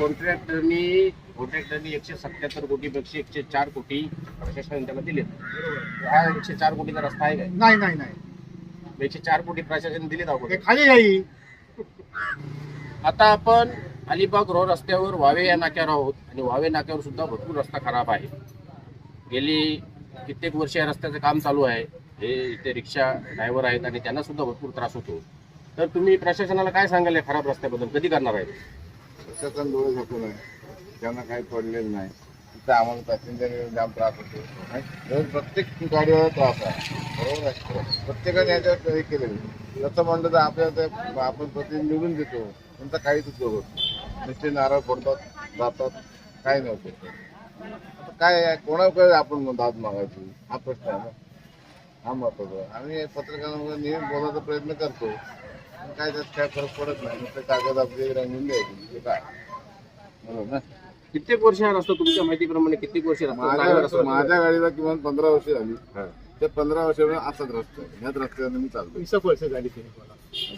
कॉन्ट्रॅक्टरनी कॉन्ट्रॅक्टरनी एकशे सत्याहत्तर कोटी पैकी एकशे चार कोटी प्रशासनाने त्याला दिले हा एकशे चार कोटीचा रस्ता आहे काय? नाही नाही नाही. एकशे चार कोटी प्रशासन दिले ते खाली जाईल आता आपण अलिबाग रोड रस्त्यावर वावे या नाक्यावर आहोत आणि वावे नाक्यावर सुद्धा भरपूर रस्ता खराब आहे. गेली कित्येक वर्ष या रस्त्याचं काम चालू आहे. हे इथे रिक्षा ड्रायव्हर आहेत आणि त्यांना सुद्धा भरपूर त्रास होतो. तर तुम्ही प्रशासनाला काय सांगाल या खराब रस्त्याबद्दल? कधी करणार आहे? प्रशासन डोळे झाकून आहे. त्यांना काही पडलेलं नाही. तिथं आम्हाला पॅसेंजर जाम त्रास होतो. नाही? प्रत्येक गाडीवर त्रास आहे. बरोबर आहे. प्रत्येकाने याच्यावर हे केलेलं तसं म्हणलं तर आपल्याला ते आपण प्रतिनिधी निवडून देतो. त्यांचा काहीच उपयोग होतो नुसते नारळ फोडतात जातात. काही नव्हतं काय कोणाकडे आपण दाद मागायची? हा प्रश्न आहे ना. हा महत्त्वाचा आम्ही पत्रकारांमध्ये नियम बोलायचा प्रयत्न करतो. काय त्यात काय फरक पडत नाही. नुसतं कागद आपले रंगून द्यायचे. ते काय? बरोबर ना? कित्येक वर्ष हा रस्ता तुमच्या माहितीप्रमाणे कित्येक वर्ष रस्ता चांगला माझ्या रस्ता माझ्या गाडीला किमान पंधरा वर्ष झाली. हा. त्या पंधरा वर्षामध्ये असाच रस्ता आहे. ह्याच रस्त्याने मी चालतो वर्ष झाली तरी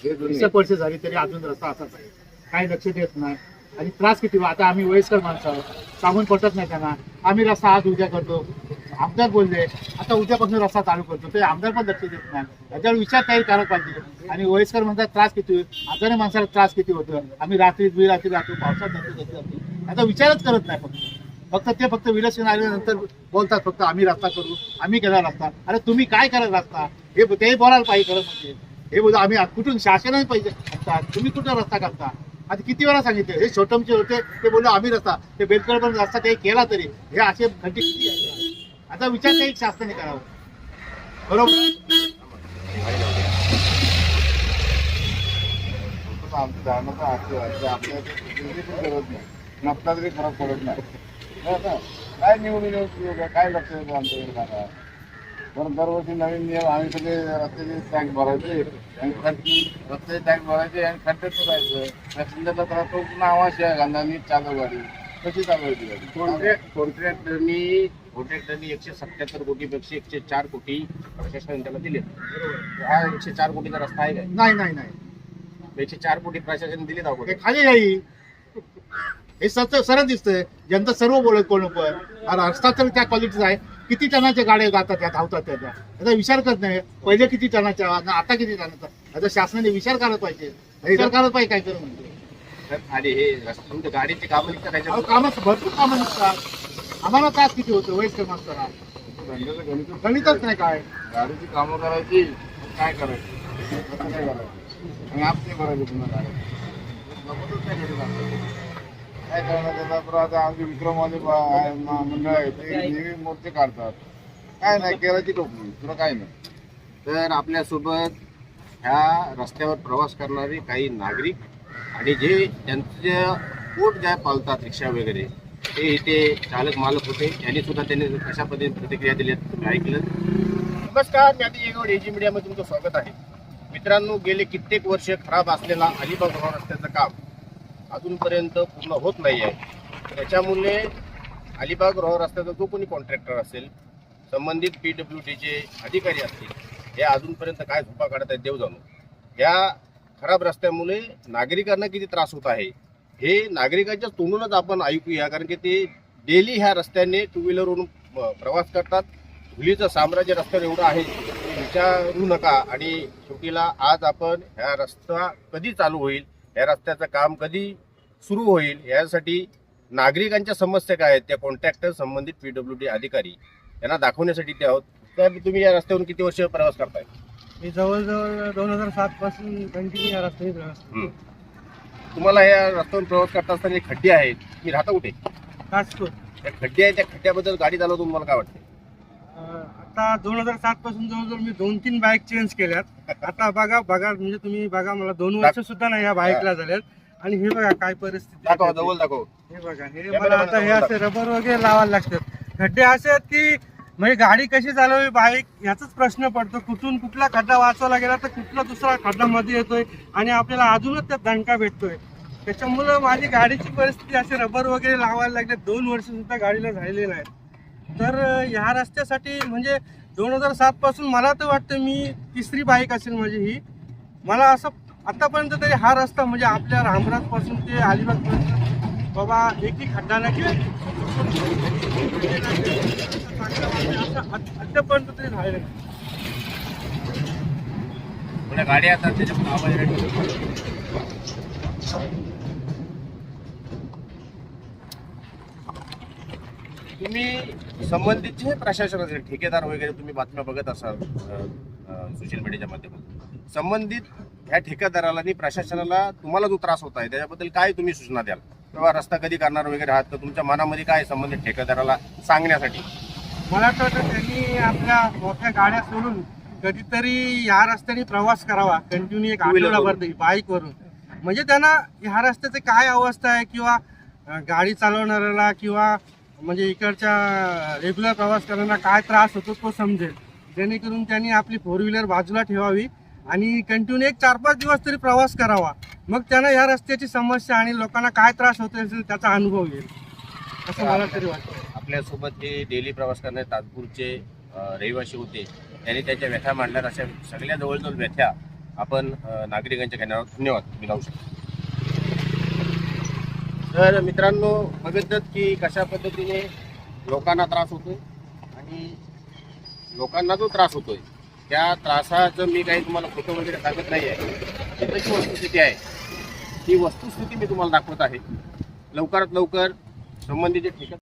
हे जुनी. वर्ष झाली तरी अजून रस्ता असाच आहे. काही लक्ष देत नाही. आणि त्रास किती? आता आम्ही वयस्कर माणसं आहोत. सांगून पटत नाही त्यांना. आम्ही रस्ता आज उद्या करतो. आमदार बोलले आता उद्यापासून रस्ता चालू करतो. ते आमदार पण लक्ष देत नाही. याच्यावर विचार काही करायला पाहिजे. आणि वयस्कर म्हणतात त्रास किती होईल? आजारी माणसाला त्रास किती होतो? आम्ही रात्री रात्री राहतो पावसात जातो कधी याचा विचारच करत नाही फक्त. फक्त ते फक्त विलक्षण आल्यानंतर बोलतात फक्त आम्ही रस्ता करू आम्ही केला रस्ता. अरे तुम्ही काय करत रस्ता? हे ते बोलायला पाहिजे खरं म्हणजे. हे बोलतो आम्ही कुठून शासनाने पाहिजे रस्ता तुम्ही कुठं रस्ता करता आता किती वेळा सांगितलं हे छोटमचे होते ते बोललो आम्ही रस्ता. ते बेलकर पण रस्ता काही केला तरी हे असे घंटे किती आहे? आता विचार काही शासनाने करावा. बरोबर? फक्त आमचं धारणा तर असं आहे की आपल्या पण गरज नाही. तरी फरक पडत नाही? काय निवडून? काय लक्ष देतो आमच्याकडे सांगा? बरं दरवर्षी नवीन नियम आम्ही सगळे रस्त्याचे टँक भरायचे आणि रस्त्याचे टँक भरायचे आणि खड्ड्यात जायचं पॅसेंजरला त्रास तो पुन्हा आवाज आहे घालणार नीट चालू गाडी. कशी गाडी? कॉन्ट्रॅक्ट कॉन्ट्रॅक्टरनी कॉन्ट्रॅक्टरनी एकशे सत्याहत्तर कोटी पैकी एकशे चार कोटी प्रशासनाने त्याला दिले. हा एकशे चार कोटीचा रस्ता आहे काय? नाही नाही नाही. एकशे चार कोटी प्रशासनाने दिले हे अगोदर खाली जाईल हे सत सरळ दिसतंय. जनता सर्व बोलत कोण पण हा रस्ता तर त्या क्वालिटीचा आहे. किती टनाच्या गाड्या जातात त्या धावतात त्या त्या. याचा विचार करत नाही. पहिले किती टनाच्या आणि आता किती टनाचा याचा शासनाने विचार करायला पाहिजे. विचार करायला पाहिजे काय करू तर आणि हे रस्ता तुमच्या गाडीचे कामं निघतात अहो, त्याच्यावर कामं भरपूर कामं निघतात. आम्हाला त्रास किती होतो वयस्कर गणित गणितच नाही काय. गाडीची कामं करायची काय करायचं? कसं काय करायचं? आणि आपली भरायची पुन्हा गाडी. काय करणार त्याचा बरं आता आमचे विक्रमवाले मंडळ आहे ते नेहमी मोर्चे काढतात. काय नाही केराची टोपली तुला काय नाही. तर आपल्यासोबत ह्या रस्त्यावर प्रवास करणारे काही नागरिक आणि जे त्यांचं पोट ज्या पालतात रिक्षा वगैरे ते इथे चालक मालक होते. यांनी सुद्धा त्यांनी कशा पद्धतीने प्रतिक्रिया दिल्या तुम्ही ऐकलं? नमस्कार मी आधी येगवड एजी मीडियामध्ये तुमचं स्वागत आहे. मित्रांनो गेले कित्येक वर्ष खराब असलेला अलिबाग रोड रस्त्याचं काम अजूनपर्यंत पूर्ण होत नाही आहे त्याच्यामुळे अलिबाग रोड रस्त्याचा जो कोणी कॉन्ट्रॅक्टर असेल संबंधित पी डब्ल्यू डीचे अधिकारी असतील हे अजूनपर्यंत काय झोपा काढत आहेत देव जाणू या खराब रस्त्यामुळे नागरिकांना किती त्रास होत आहे हे नागरिकांच्या तोंडूनच आपण ऐकूया कारण की ते डेली ह्या रस्त्याने टू व्हीलरवरून प्रवास करतात. धुलीचं साम्राज्य रस्त्यावर एवढं आहे विचारू नका. आणि शेवटीला आज आपण ह्या रस्ता कधी चालू होईल या रस्त्याचं काम कधी सुरू होईल यासाठी नागरिकांच्या समस्या काय आहेत त्या कॉन्ट्रॅक्टर संबंधित पी डब्ल्यू डी अधिकारी यांना दाखवण्यासाठी ते आहोत. तर तुम्ही या रस्त्यावरून किती वर्ष प्रवास करताय? मी जवळजवळ दोन हजार सात पासून कंटिन्यू या रस्त्याने प्रवास करतो. तुम्हाला या रस्त्यावरून प्रवास करता असताना जे खड्डे आहेत. मी राहता कुठे? कासपूर त्या खड्डे आहेत त्या खड्ड्याबद्दल गाडी चालवतो तुम्हाला काय वाटतं? अं, आता दोन हजार सात पासून जवळजवळ मी दोन तीन बाईक चेंज केल्यात. आता बघा बघा म्हणजे तुम्ही बघा मला दोन वर्ष सुद्धा नाही या बाईकला झाल्यात आणि हे बघा काय परिस्थिती आहे दाखव त्याची. जवळ दाखव. हे बघा हे मला आता हे असे रबर वगैरे लावायला लागतात. खड्डे असे आहेत की म्हणजे गाडी कशी चालवावी बाईक याचाच प्रश्न पडतो. कुठून कुठला खड्डा वाचवला गेला तर कुठला दुसरा खड्डा मध्ये येतोय आणि आपल्याला अजूनच त्यात दणका भेटतोय. त्याच्यामुळं माझी गाडीची परिस्थिती असे रबर वगैरे लावायला लागले. दोन वर्ष सुद्धा गाडीला झालेले नाहीत तर ह्या रस्त्यासाठी म्हणजे दोन हजार सात पासून मला तर वाटतं मी तिसरी बाईक असेल माझी ही. मला असं आतापर्यंत तरी हा रस्ता म्हणजे आपल्या रामराजपासून ते अलिबागपर्यंत बाबा एकही खड्डा नाही किंवा तरी झालेलं नाही. गाडी आता त्याच्यात आवाज तुम्ही संबंधित जे प्रशासनाचे ठेकेदार वगैरे तुम्ही बातम्या बघत असाल सोशल मीडियाच्या माध्यमातून संबंधित ह्या ठेकेदाराला आणि प्रशासनाला तुम्हाला जो त्रास होत आहे. त्याच्याबद्दल काय तुम्ही सूचना द्याल? किंवा रस्ता कधी करणार वगैरे आहात तर तुमच्या मनामध्ये काय संबंधित ठेकेदाराला सांगण्यासाठी? मला तर वाटतं त्यांनी आपल्या मोठ्या गाड्या सोडून कधीतरी या रस्त्याने प्रवास करावा. कंटिन्यू एक Two wheeler आठवडाभर बाईक वरून. म्हणजे त्यांना ह्या रस्त्याची काय अवस्था आहे किंवा अं, गाडी चालवणाऱ्याला किंवा म्हणजे इकडच्या रेग्युलर प्रवास करणाऱ्यांना काय त्रास होतो तो समजेल. जेणेकरून त्यांनी आपली फोर व्हीलर बाजूला ठेवावी. आणि कंटिन्यू एक चार पाच दिवस तरी प्रवास करावा. मग त्यांना या रस्त्याची समस्या आणि लोकांना काय त्रास होतो असेल त्याचा अनुभव येईल. असं मला तरी वाटतं. आपल्यासोबत जे डेली प्रवास करणारे ताजपूरचे अ, रहिवासी होते त्यांनी त्याच्या व्यथा मांडल्यात. अशा सगळ्या जवळजवळ व्यथ्या आपण अ, नागरिकांच्या घेण्यावर धन्यवाद. मी लावू शकतो. तर मित्रांनो बघितलं की कशा पद्धतीने लोकांना त्रास होतोय आणि लोकांना जो त्रास होतोय. त्या त्रासाचं मी काही तुम्हाला फोटो वगैरे सांगत नाही आहे तिथं जी वस्तुस्थिती आहे ती वस्तुस्थिती मी तुम्हाला दाखवत आहे. लवकरात लवकर संबंधित जे ठिकाण